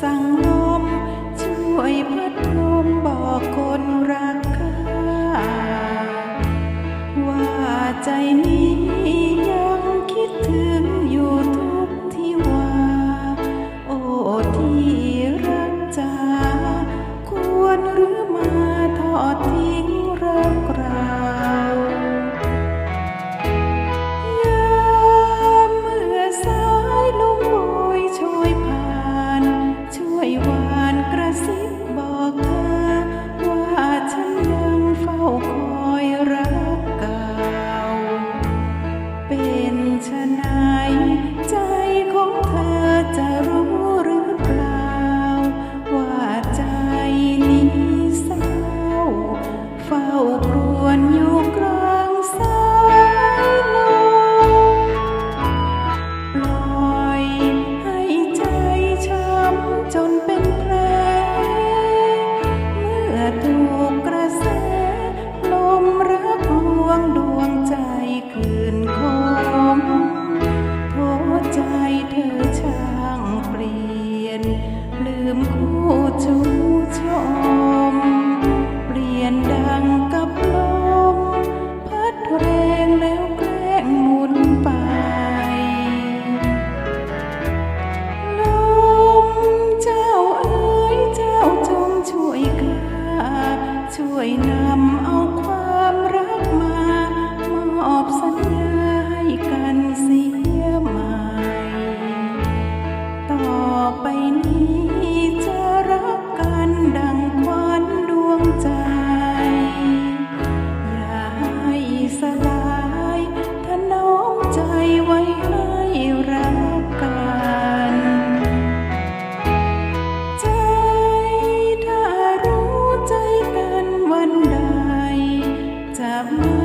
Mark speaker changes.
Speaker 1: สั่งลมช่วยพัดลมบอกคนรักข้าว่าใจนี้ ชูชม เปลี่ยนดังกับลมพัดแรงแล้วแกล้งหมุนไป ลมเจ้าเอ๋ยเจ้าจงช่วยข้าช่วยนำ สลายถน้องใจไว้ให้รักกันใจถ้ารู้ใจกันวันใดจะไม่